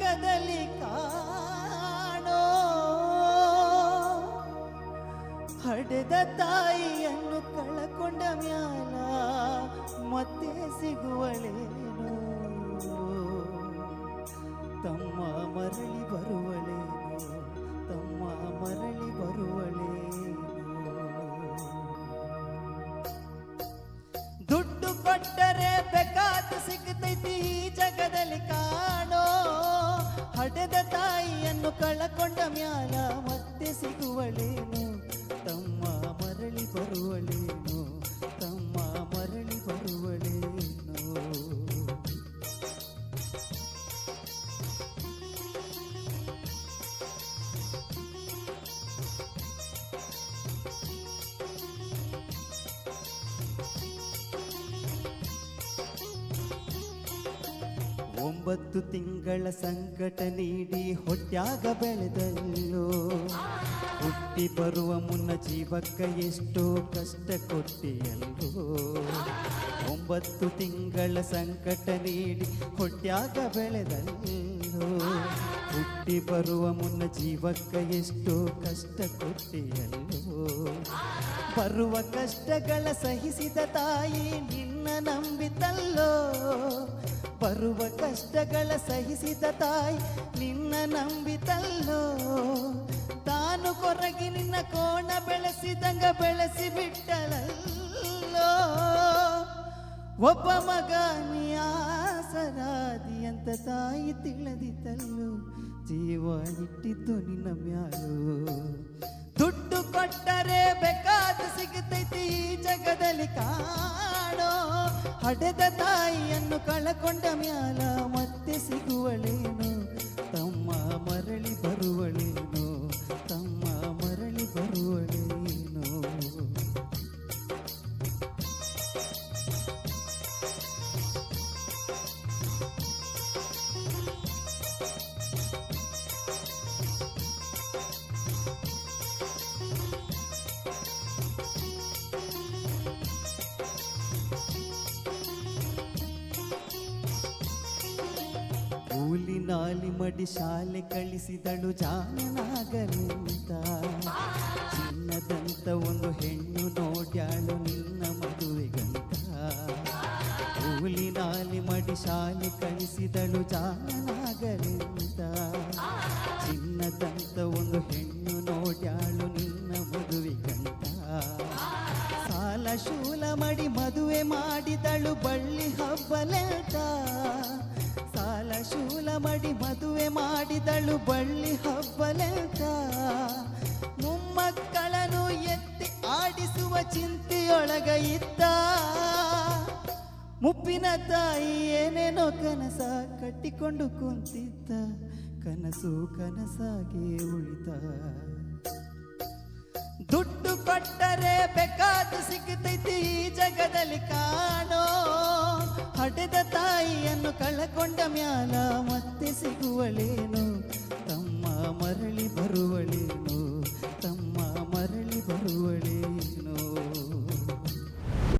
ಜಗದಲ್ಲಿ ಕಾಣೋ. ಹಡೆದ ತಾಯಿಯನ್ನು ಕಳಕೊಂಡ ಮ್ಯಾಲ ಮತ್ತೆ ಸಿಗುವಳೇನು? ತಮ್ಮ ಮರಳಿ ಬರುವಳೇನು? ತಮ್ಮ ಮರಳಿ ಬರುವಳೇನು? ದುಡ್ಡು ಕೊಟ್ಟರೆ ಬೇಕಾದ ಸಿಗತೈತಿ ಈ ಜಗದಲ್ಲಿ ಕಾ ಹಡೆದ ತಾಯಿಯನ್ನು ಕಳಕೊಂಡ ಮ್ಯಾಲ ಮತ್ತೆ ಸಿಗುವಳೇನು? ತಮ್ಮ ಮರಳಿ ಬರುವಳೇನು ಒಂಬತ್ತು ತಿಂಗಳ ಸಂಕಟ ನೀಡಿ ಹೊಟ್ಯಾಗ ಬೆಳೆದಲ್ಲೋ. ಹುಟ್ಟಿ ಬರುವ ಮುನ್ನ ಜೀವಕ್ಕ ಎಷ್ಟೋ ಕಷ್ಟ ಕೊಟ್ಟಿಯಲ್ಲೋ. ಒಂಬತ್ತು ತಿಂಗಳ ಸಂಕಟ ನೀಡಿ ಹೊಟ್ಯಾಗ ಬೆಳೆದಲ್ಲೋ. ಹುಟ್ಟಿ ಬರುವ ಮುನ್ನ ಜೀವಕ್ಕ ಎಷ್ಟೋ ಕಷ್ಟ ಕೊಟ್ಟಿಯಲ್ಲೋ. ಬರುವ ಕಷ್ಟಗಳ ಸಹಿಸಿದ ತಾಯಿ ನಿನ್ನ ನಂಬಿತಲ್ಲೋ. ಬರುವ ಕಷ್ಟಗಳ ಸಹಿಸಿದ ತಾಯಿ, ನಿನ್ನ ನಂಬಿತಲ್ಲೋ? ತಾನು ಕೊರಗಿ ನಿನ್ನ ಕೋಣ ಬೆಳೆಸಿದಂಗ ಬೆಳೆಸಿ ಬಿಟ್ಟಳಲ್ಲೋ? ಒಬ್ಬ ಮಗ ನಿಯಾಸರಾದಿ ಅಂತ ತಾಯಿ ತಿಳಿದಿತಲ್ಲೋ ಜೀವ ಇಟ್ಟಿದ್ದು ನಿನ್ನ ಮ್ಯಾಲು? ದುಡ್ಡು ಕೊಟ್ಟರೆ ಬೇಕಾದ ಸಿಗುತ್ತೈತಿ ಈ ಜಗದಲ್ಲಿ ಕಾಣೋ ಹಡೆದ ತಾಯಿಯನ್ನು ಕಳಕೊಂಡ ಮ್ಯಾಲ ಮತ್ತೆ ಸಿಗುವಳೇನು? ತಮ್ಮ ಮರಳಿ ಬರುವಳೇನು? ತಮ್ಮ ಮರಳಿ ಬರುವಳೇನು? ಕೂಲಿ ನಾಲಿ ಮಡಿ ಶಾಲೆ ಕಳಿಸಿದಳು ಜಾಣನಾಗಲಿಂತ ಚಿನ್ನದಂತ ಒಂದು ಹೆಣ್ಣು ನೋಡ್ಯಾಳು ನಿನ್ನ ಮದುವೆಗಂತ. ಕೂಲಿ ನಾಲಿ ಮಡಿ ಶಾಲೆ ಕಳಿಸಿದಳು ಜಾಣನಾಗಲಿಂತ ಚಿನ್ನದಂತ ಒಂದು ಹೆಣ್ಣು ಮಾಡಿದಳು ಬಳ್ಳಿ ಸಾಲ ಶೂಲ ಮಡಿ ಮದುವೆ ಮಾಡಿದಳು ಬಳ್ಳಿ ಹಬ್ಬಲೆಂತ. ಮೊಮ್ಮಕ್ಕಳನ್ನು ಎತ್ತಿ ಆಡಿಸುವ ಚಿಂತೆಯೊಳಗ ಇದ್ದ ಮುಪ್ಪಿನ ತಾಯಿ ಏನೇನೋ ಕನಸ ಕಟ್ಟಿಕೊಂಡು ಕುಂತಿದ್ದ. ಕನಸು ಕನಸಾಗಿ ಉಳಿತ. ದುಡ್ಡು ಕೊಟ್ಟರೆ ಬೇಕಾದ ಸಿಗುತ್ತೈತಿ ಈ ಜಗದಲ್ಲಿ ಕಾಣೋ ತಾಯಿಯನ್ನು ಕಳಕೊಂಡ ಮ್ಯಾಲ ಮತ್ತೆ ಸಿಗುವಳೇನು ತಮ್ಮ